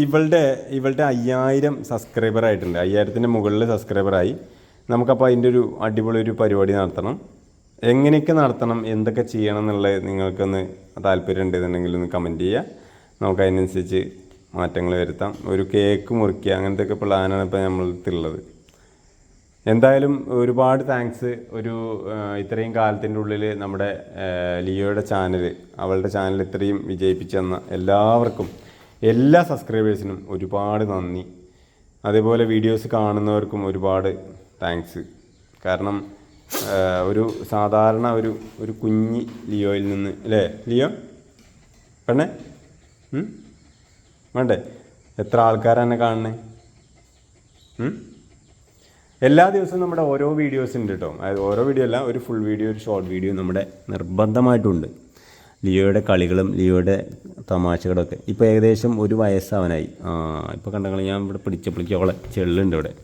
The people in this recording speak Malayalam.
ഇവളുടെ ഇവളുടെ അയ്യായിരം സബ്സ്ക്രൈബർ ആയിട്ടുണ്ട്. അയ്യായിരത്തിന്റെ മുകളിൽ സബ്സ്ക്രൈബറായി നമുക്കപ്പോൾ അതിന്റെ ഒരു അടിപൊളി ഒരു പരിപാടി നടത്തണം. എങ്ങനെയൊക്കെ നടത്തണം? എന്തൊക്കെ ചെയ്യണം എന്നുള്ളത് നിങ്ങൾക്കൊന്ന് താല്പര്യം ഉണ്ടെന്നുണ്ടെങ്കിൽ ഒന്ന് കമന്റ് ചെയ്യുക. നമുക്ക് അതിനനുസരിച്ച് മാറ്റങ്ങൾ വരുത്താം. ഒരു കേക്ക് മുറിക്കുക. അങ്ങനത്തെ ഒക്കെ പ്ലാനാണ് ഇപ്പോൾ നമ്മളടുത്തുള്ളത് എന്തായാലും ഒരുപാട് താങ്ക്സ് ഒരു ഇത്രയും കാലത്തിന്റെ ഉള്ളിൽ നമ്മുടെ ലിയോയുടെ ചാനൽ അവളുടെ ചാനൽ ഇത്രയും വിജയിപ്പിച്ചു തന്ന എല്ലാവർക്കും എല്ലാ സബ്സ്ക്രൈബേഴ്സിനും ഒരുപാട് നന്ദി. അതേപോലെ വീഡിയോസ് കാണുന്നവർക്കും ഒരുപാട് താങ്ക്സ് കാരണം ഒരു സാധാരണ ഒരു ഒരു കുഞ്ഞി ലിയോയിൽ നിന്ന് അല്ലേ? ലിയോ? പെണ്ണേ? വേണ്ടേ? എത്ര ആൾക്കാരാണ് കാണണേ? എല്ലാ ദിവസവും നമ്മുടെ ഓരോ വീഡിയോസ് ഉണ്ട് കേട്ടോ അതായത് ഓരോ വീഡിയോ അല്ല ഒരു ഫുൾ വീഡിയോ ഒരു ഷോർട്ട് വീഡിയോ നമ്മുടെ നിർബന്ധമായിട്ടുണ്ട്. ലിയോയുടെ കളികളും ലിയോയുടെ തമാശകളൊക്കെ. ഇപ്പോൾ ഏകദേശം ഒരു വയസ്സാവാനായി. ഇപ്പോൾ കണ്ടെങ്കിൽ ഞാൻ ഇവിടെ പിടിച്ചപ്പോഴേക്കും അവളെ ചെള്ളുണ്ട് ഇവിടെ.